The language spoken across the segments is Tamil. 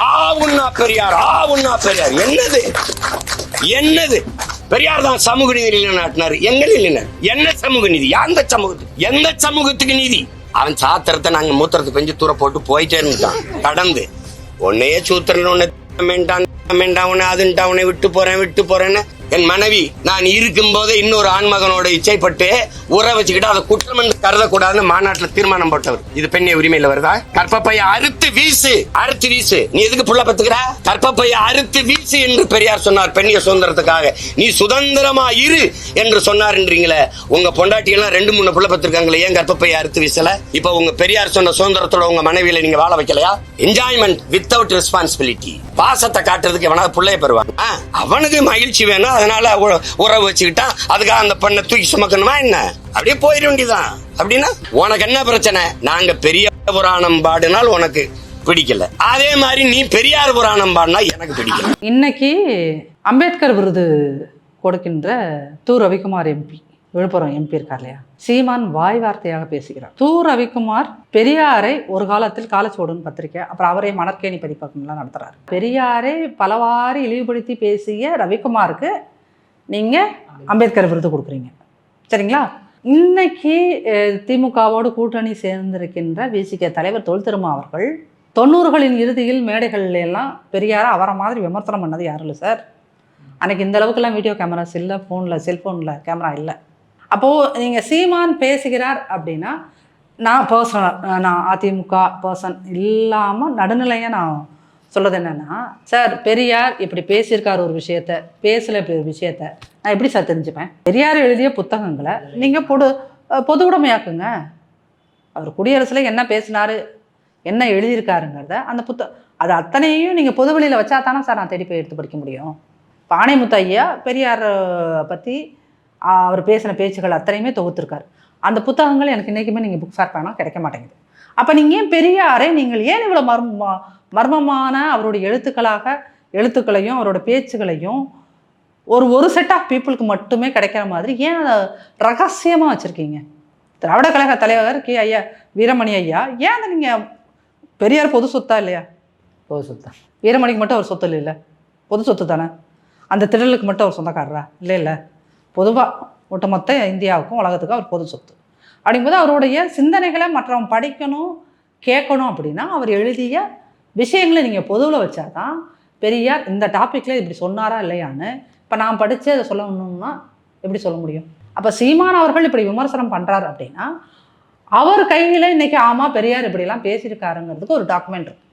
ஆ உண்ணா பெரியார் ஆ உண்ணா பெரியார். என்னது? என்னது? பெரியார் தான் சமூக நீதி நிலைநாட்டினார் எங்கள் நிலையினர் என்ன? சமூக நீதி? எந்த சமூகத்துக்கு எந்த சமூகத்துக்கு நீதி? அவன் சாத்திரத்தை நாங்க மூத்திரத்தை பெஞ்சு தூர போட்டு போயிட்டே இருந்துட்டான். கடந்து. ஒன்னையே சூத்திரன் உன்னை வேண்டாம் வேண்டாம் அதுன்ட்டு உன்னை விட்டு போறேன் விட்டு போறேன்னு என் மனைவி நான் இருக்கும் போதே இன்னொரு ஆண்மகனோட இச்சைப்பட்டு உற வச்சுக்கிட்டு அதை குற்றம் என்று கருதக்கூடாதுன்னு மாநாட்டில் தீர்மானம் போட்டவர். இது பெண்ணை உரிமையில வருதா? கற்பப்பைய அறுத்து வீசு அறுத்து வீசு. நீ எதுக்கு புள்ள பத்துக்கிற? கற்பப்பைய அறுத்து வீசு என்று பெரியார் சொன்னார் பெண்ணிய சுதந்திரத்துக்காக. நீ சுதந்திரமா இரு என்று சொன்னார்ன்றீங்களே. உங்க பொண்டாட்டி எல்லாம் ரெண்டு மூணு புள்ள பத்திருக்காங்களே ஏன் கற்பப்பைய அறுத்து வீசல? இப்ப உங்க பெரியார் சொன்ன சுதந்திரத்தோட உங்க மனைவியில நீங்க வாழ வைக்கலையா? என்ஜாய்மெண்ட் வித்தவுட் ரெஸ்பான்சிபிலிட்டி பாசத்தை காட்டுறதுக்கு எவனாவது பிள்ளைய பெறுவாங்க அவனுக்கு மகிழ்ச்சி வேணா அதனால உறவு வச்சுக்கிட்டான் அதுக்காக அந்த பெண்ணை தூக்கி சுமக்கணுமா என்ன? அப்படியே போயிட வேண்டியதான் அப்படின்னா உனக்கு என்ன பிரச்சனை? நாங்க பெரிய புராணம் பாடினால் உனக்கு பிடிக்கல. அதே மாதிரி நீ பெரியார் புராணம் பாடினா எனக்கு பிடிக்கல. இன்னைக்கு அம்பேத்கர் விருது கொடுக்கின்ற தூ ரவிக்குமார் எம்பி விழுப்புரம் எம்பி இருக்கார் இல்லையா? சீமான் வாய் வார்த்தையாக பேசுகிறார். தூ ரவிக்குமார் பெரியாரை ஒரு காலத்தில் காலச்சோடுன்னு பத்திரிக்கை அப்புறம் அவரே மணற்கேணி பதிப்பகம்லாம் நடத்துறாரு. பெரியாரை பலவாறு இழிவுபடுத்தி பேசிய ரவிக்குமாருக்கு நீங்கள் அம்பேத்கர் விருது கொடுக்குறீங்க. சரிங்களா? இன்னைக்கு திமுகவோடு கூட்டணி சேர்ந்திருக்கின்ற விசிக தலைவர் தொல் திருமா அவர்கள் தொண்ணூறுகளின் இறுதியில் மேடைகள்ல எல்லாம் பெரியார அவரை மாதிரி விமர்சனம் பண்ணது யாரும் இல்லை சார்? அன்னைக்கு இந்த அளவுக்குலாம் வீடியோ கேமராஸ் இல்லை ஃபோனில் செல்ஃபோனில் கேமரா இல்லை. அப்போது நீங்கள் சீமான் பேசுகிறார் அப்படின்னா நான் பர்சனல் நான் அதிமுக பர்சன் இல்லாமல் நடுநிலையாக நான் சொல்கிறது என்னென்னா சார் பெரியார் இப்படி பேசியிருக்கார் ஒரு விஷயத்த பேசல ஒரு விஷயத்த நான் எப்படி சார் தெரிஞ்சுப்பேன்? பெரியார் எழுதிய புத்தகங்களை நீங்கள் பொது பொது உடைமையாக்குங்க. அவர் குடியரசில் என்ன பேசினாரு என்ன எழுதியிருக்காருங்கிறத அந்த புத்த அது அத்தனையும் நீங்கள் பொது வழியில் வச்சா தானே சார் நான் தேடி போய் எடுத்து படிக்க முடியும். பானைமுத்து ஐயா பெரியார் பற்றி அவர் பேசின பேச்சுகள் அத்தனையுமே தொகுத்துருக்கார். அந்த புத்தகங்கள் எனக்கு இன்றைக்குமே நீங்கள் புக் ஃபேர் பண்ணால் கிடைக்க மாட்டேங்குது. அப்போ நீங்கள் ஏன் பெரியாரை நீங்கள் ஏன் இவ்வளோ மர்ம மர்மமான அவருடைய எழுத்துக்களாக எழுத்துக்களையும் அவரோட பேச்சுகளையும் ஒரு ஒரு செட் ஆஃப் பீப்புளுக்கு மட்டுமே கிடைக்கிற மாதிரி ஏன் அதை ரகசியமாக வச்சுருக்கீங்க? திராவிட கழக தலைவர் கே ஐயா வீரமணி ஐயா ஏன் அதை நீங்கள் பெரியார் பொது சொத்தா இல்லையா? பொது சொத்தா. வீரமணிக்கு மட்டும் அவர் சொத்து இல்லை பொது சொத்து தானே? அந்த திடலுக்கு மட்டும் அவர் சொந்தக்காரரா? இல்லை இல்லை. பொதுவாக ஒட்டுமொத்த இந்தியாவுக்கும் உலகத்துக்கும் அவர் பொது சொத்து. அப்படிங்கும்போது அவருடைய சிந்தனைகளை மற்றவங்க படிக்கணும் கேட்கணும் அப்படின்னா அவர் எழுதிய விஷயங்களை நீங்கள் பொதுவில் வச்சாதான் பெரியார் இந்த டாப்பிக்கில் இப்படி சொன்னாரா இல்லையான்னு இப்போ நான் படித்து அதை சொல்லணும்னா எப்படி சொல்ல முடியும்? அப்போ சீமான் அவர்கள் இப்படி விமர்சனம் பண்ணுறாரு அப்படின்னா அவர் கையில் இன்னைக்கு ஆமாம் பெரியார் இப்படிலாம் பேசியிருக்காருங்கிறதுக்கு ஒரு டாக்குமெண்ட் இருக்கு.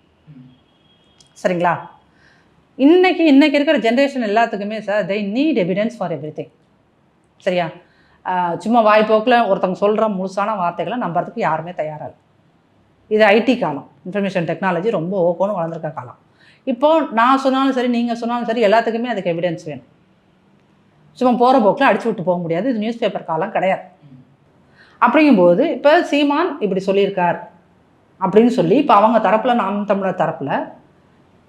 சரிங்களா? இன்னைக்கு இன்னைக்கு இருக்கிற ஜென்ரேஷன் எல்லாத்துக்குமே sir they need evidence for every சரியா? சும்மா வாய்ப்போக்கில் ஒருத்தவங்க சொல்கிற முழுசான வார்த்தைகளை நம்புறதுக்கு யாருமே தயாராக இது ஐடி காலம். இன்ஃபர்மேஷன் டெக்னாலஜி ரொம்ப ஓக்கோன்னு வளர்ந்துருக்க காலம். இப்போ நான் சொன்னாலும் சரி நீங்கள் சொன்னாலும் சரி எல்லாத்துக்குமே அதுக்கு எவிடன்ஸ் வேணும். சும்மா போகிற போக்கில் அடிச்சு விட்டு போக முடியாது. இது நியூஸ் பேப்பர் காலம் கிடையாது. அப்படிங்கும்போது இப்போ சீமான் இப்படி சொல்லியிருக்கார் அப்படின்னு சொல்லி இப்போ அவங்க தரப்பில் நாம் தமிழர் தரப்பில்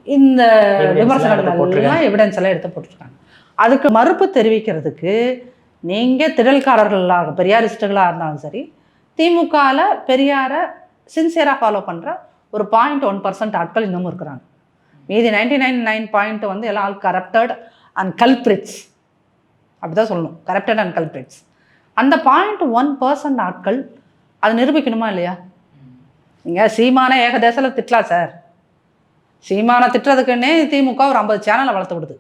இந்த விமர்சனங்கள். எல்லாம் எவிடன்ஸ் எல்லாம் எடுத்து போட்டிருக்காங்க. அதுக்கு மறுப்பு தெரிவிக்கிறதுக்கு நீங்கள் திடல்காரர்களாக பெரியாரிஸ்டுகளாக இருந்தாலும் சரி திமுகவில் பெரியாரை சின்சியராக ஃபாலோ பண்ணுற ஒரு பாயிண்ட் ஒன் பர்சன்ட் ஆட்கள் இன்னமும் இருக்கிறாங்க. மீதி நைன்டி நைன் நைன் பாயிண்ட் வந்து எல்லாம் ஆல் கரப்டட் அண்ட் கல்பிரிட்ஸ் அப்படிதான் சொல்லணும். கரப்டட் அண்ட் கல்பிரிட்ஸ் அந்த பாயிண்ட் ஒன் பர்சன்ட் ஆட்கள் அதை நிரூபிக்கணுமா இல்லையா? நீங்கள் சீமான ஏகதேசத்தில் திட்டலாம் சார் சீமானை திட்டுறதுக்குன்னே திமுக ஒரு ஐம்பது சேனலை வளர்த்து விடுது.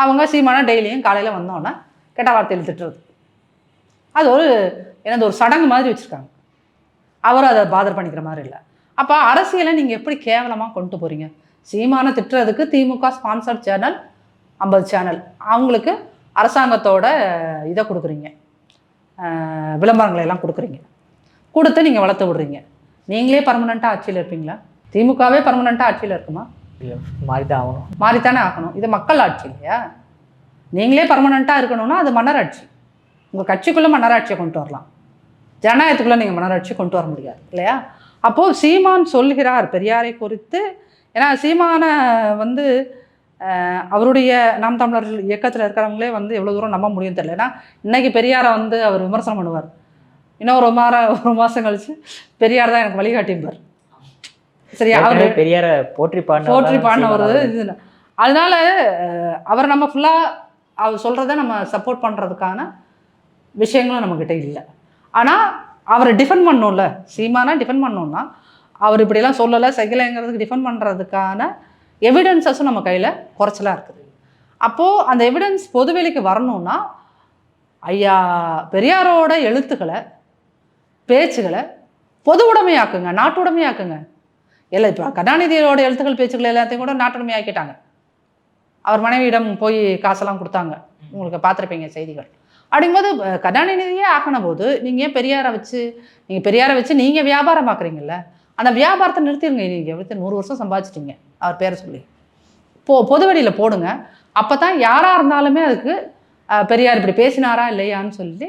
அவங்க சீமானை டெய்லியும் காலையில் வந்தோன்னே கெட்ட வார்த்தையில் திட்டுறது. அது ஒரு எனது ஒரு சடங்கு மாதிரி வச்சுருக்காங்க. அவரும் அதை பாதர் பண்ணிக்கிற மாதிரி இல்லை. அப்போ அரசியலை நீங்கள் எப்படி கேவலமாக கொண்டு போகிறீங்க சீமானை திட்டுறதுக்கு திமுக ஸ்பான்சர்ட் சேனல் ஐம்பது சேனல் அவங்களுக்கு அரசாங்கத்தோட இதை கொடுக்குறீங்க. விளம்பரங்களை எல்லாம் கொடுக்குறீங்க. கொடுத்து நீங்கள் வளர்த்து விடுறீங்க. நீங்களே பர்மனெண்ட்டாக ஆட்சியில் இருப்பீங்களா? திமுகவே பர்மனெண்ட்டாக ஆட்சியில் இருக்குமா? இல்லை மாறி தான் ஆகணும். மாறித்தானே ஆகணும். இது மக்கள் ஆட்சி இல்லையா? நீங்களே பர்மனெண்ட்டாக இருக்கணும்னா அது மன்னராட்சி. உங்கள் கட்சிக்குள்ளே மன்னராட்சியை கொண்டு வரலாம். ஜனநாயகத்துக்குள்ளே நீங்கள் மன்னராட்சி கொண்டு வர முடியாது இல்லையா? அப்போது சீமான் சொல்கிறார் பெரியாரை குறித்து. ஏன்னா சீமானை வந்து அவருடைய நாம் தமிழர் இயக்கத்தில் இருக்கிறவங்களே வந்து எவ்வளோ தூரம் நம்ப முடியும் தெரியல. ஏன்னா இன்னைக்கு பெரியாரை வந்து அவர் விமர்சனம் பண்ணுவார். இன்னும் ஒரு மாதம் ஒரு மாதம் கழிச்சு பெரியார் தான் எனக்கு வழிகாட்டிம்பார். சரியா? அவர் பெரியார போற்றி பாடின போற்றி பாடின ஒரு இது அதனால அவர் நம்ம ஃபுல்லாக அவர் சொல்கிறத நம்ம சப்போர்ட் பண்ணுறதுக்கான விஷயங்களும் நம்மக்கிட்ட இல்லை. ஆனால் அவரை டிஃபெண்ட் பண்ணணும்ல சீமானா டிஃபெண்ட் பண்ணணும்னா அவர் இப்படியெல்லாம் சொல்லலை செய்யலைங்கிறதுக்கு டிஃபெண்ட் பண்ணுறதுக்கான எவிடன்சஸும் நம்ம கையில் குறைச்சலாக இருக்குது. அப்போது அந்த எவிடன்ஸ் பொதுவெளிக்கு வரணும்னா ஐயா பெரியாரோட எழுத்துக்களை பேச்சுகளை பொது உடைமையாக்குங்க நாட்டுடைமையாக்குங்க இல்லை இப்போ கருணாநிதியோட எழுத்துக்கள் பேச்சுக்கள் எல்லாத்தையும் கூட நாட்டுடைமையாக்கிட்டாங்க அவர் மனைவியிடம் போய் காசெல்லாம் கொடுத்தாங்க. உங்களுக்கு பார்த்துருப்பீங்க செய்திகள். அப்படிங்கும்போது அஹ், கருணாநிதியே ஆக்கின போது நீங்கள் ஏன் பெரியாரை வச்சு நீங்கள் பெரியாரை வச்சு நீங்கள் வியாபாரம் பார்க்குறீங்கல்ல அந்த வியாபாரத்தை நிறுத்திடுங்க நீங்கள் எவ்வளோ நூறு வருஷம் சம்பாதிச்சிட்டீங்க அவர் பேரை சொல்லி. போ பொது வெளியில் போடுங்க. அப்போ தான் யாராக இருந்தாலுமே அதுக்கு பெரியார் இப்படி பேசினாரா இல்லையான்னு சொல்லி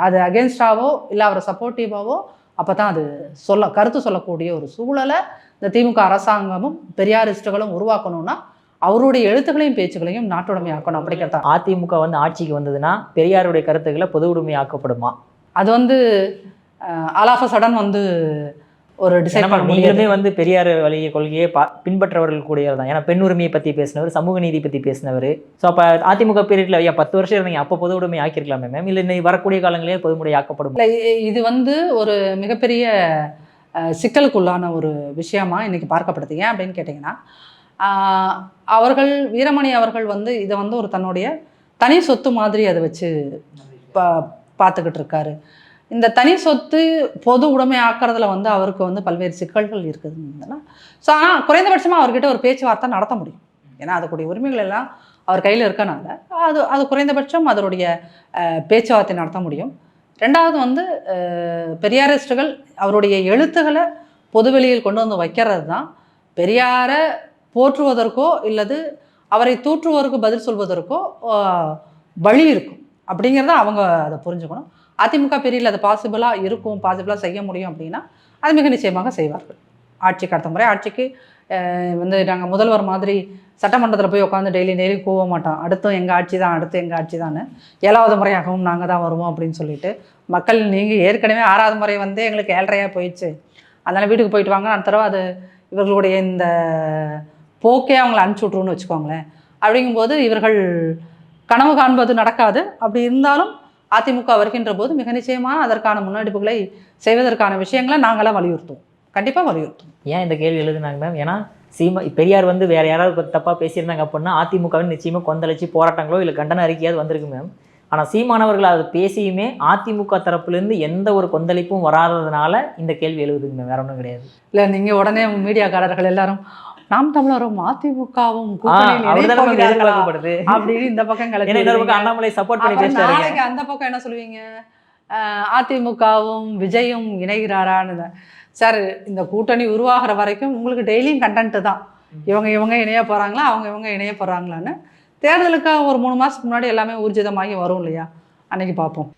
அது அகேன்ஸ்டாவோ இல்லை அவரை சப்போர்ட்டிவாவோ அப்போ தான் அது சொல்ல கருத்து சொல்லக்கூடிய ஒரு சூழலை இந்த திமுக அரசாங்கமும் பெரியாரிஸ்டுகளும் உருவாக்கணும்னா அவருடைய எழுத்துக்களையும் பேச்சுக்களையும் நாட்டுடைமை ஆக்கணும் அப்படிங்கிறதா அதிமுக வந்து ஆட்சிக்கு வந்ததுன்னா பெரியாருடைய கருத்துக்களை பொது உடைமை ஆக்கப்படுமா? அது வந்து அலாஃப சடன் வந்து ஒரு டிசைட் ஏன்னா பண்ண வந்து பெரியார் வழிய கொள்கையை பா பின்பற்றவர்கள் கூடியவர் தான். ஏன்னா பெண் உரிமையை பற்றி பேசினவர் சமூக நீதி பற்றி பேசினவர். ஸோ அப்போ அதிமுக பீரியட்ல ஐயா பத்து வருஷம் இருந்தீங்க அப்போ பொது உடைமை ஆக்கியிருக்கலாமே மேம் இல்லை இன்னும் வரக்கூடிய காலங்களே பொதுமுறை ஆக்கப்படும். இல்லை இது வந்து ஒரு மிகப்பெரிய சிக்கலுக்குள்ளான ஒரு விஷயமா இன்னைக்கு பார்க்கப்படுது. ஏன் அப்படின்னு கேட்டிங்கன்னா அவர்கள் வீரமணி அவர்கள் வந்து இதை வந்து ஒரு தன்னுடைய தனி சொத்து மாதிரி அதை வச்சு பா பார்த்துக்கிட்டு இருக்காரு இந்த தனி சொத்து பொது உடைமை ஆக்கிறதுல வந்து அவருக்கு வந்து பல்வேறு சிக்கல்கள் இருக்குதுன்னா ஸோ ஆனால் குறைந்தபட்சமாக அவர்கிட்ட ஒரு பேச்சுவார்த்தை நடத்த முடியும். ஏன்னா அதுக்குடைய உரிமைகள் எல்லாம் அவர் கையில் இருக்கனால அது அது குறைந்தபட்சம் அதனுடைய பேச்சுவார்த்தை நடத்த முடியும். ரெண்டாவது வந்து பெரியாரிஸ்டுகள் அவருடைய எழுத்துக்களை பொதுவெளியில் கொண்டு வந்து வைக்கிறது தான் பெரியாரை போற்றுவதற்கோ இல்லது அவரை தூற்றுவதற்கு பதில் சொல்வதற்கோ வழி இருக்கும். அப்படிங்கிறத அவங்க அதை புரிஞ்சுக்கணும். அதிமுக பிரிவில் அது பாசிபிளாக இருக்கும் பாசிபிளாக செய்ய முடியும் அப்படின்னா அது மிக நிச்சயமாக செய்வார்கள். ஆட்சிக்கு அடுத்த முறை ஆட்சிக்கு வந்து நாங்கள் முதல்வர் மாதிரி சட்டமன்றத்தில் போய் உட்காந்து டெய்லி டெய்லி கூவ மாட்டோம். அடுத்தும் எங்கள் ஆட்சி தான் அடுத்து எங்கள் ஆட்சி தான் ஏழாவது முறையாகவும் நாங்கள் தான் வருவோம் அப்படின்னு சொல்லிட்டு மக்கள் நீங்கள் ஏற்கனவே ஆறாவது முறை வந்து எங்களுக்கு ஏழரையாக போயிடுச்சு. அதனால் வீட்டுக்கு போயிட்டு வாங்க அடுத்த தடவை அது இவர்களுடைய இந்த போக்கே அவங்கள அனுப்பிச்சி விட்ருன்னு வச்சுக்கோங்களேன். அப்படிங்கும்போது இவர்கள் கனவு காண்பது நடக்காது. அப்படி இருந்தாலும் அதிமுக வருகின்ற போது மிக நிச்சயமாக அதற்கான முன்னெடுப்புகளை செய்வதற்கான விஷயங்களை நாங்களாம் வலியுறுத்துவோம். கண்டிப்பாக வலியுறுத்துவோம். ஏன் இந்த கேள்வி எழுதுனாங்க மேம் ஏன்னா சீமா பெரியார் வந்து வேற யாராவது பத்தி தப்பா பேசியிருந்தாங்க அப்படின்னா அதிமுகவின் நிச்சயமா கொந்தளிச்சு போராட்டங்களோ இல்லை கண்டன அறிக்கையாவது வந்திருக்கு மேம் ஆனால் சீமானவர்கள் அதை பேசியுமே அதிமுக தரப்புலேருந்து எந்த ஒரு கொந்தளிப்பும் வராததுனால இந்த கேள்வி எழுதுங்க மேம் வேற ஒன்றும் கிடையாது. இல்லை நீங்கள் உடனே மீடியாக்காரர்கள் எல்லாரும் நாம் தமிழரும் அதிமுகவும் அப்படின்னு இந்த பக்கம் அண்ணாமலை சப்போர்ட் பண்ணி நாளைக்கு அந்த பக்கம் என்ன சொல்லுவீங்க? அதிமுகவும் விஜயும் இணைகிறாரான்னு. சார் இந்த கூட்டணி உருவாகிற வரைக்கும் உங்களுக்கு டெய்லியும் கண்டென்ட் தான். இவங்க இவங்க இணைய போகிறாங்களா அவங்க இவங்க இணைய போகிறாங்களான்னு தேர்தலுக்கு ஒரு மூணு மாதத்துக்கு முன்னாடி எல்லாமே ஊர்ஜிதமாகி வரும் இல்லையா? அன்னைக்கு பார்ப்போம்.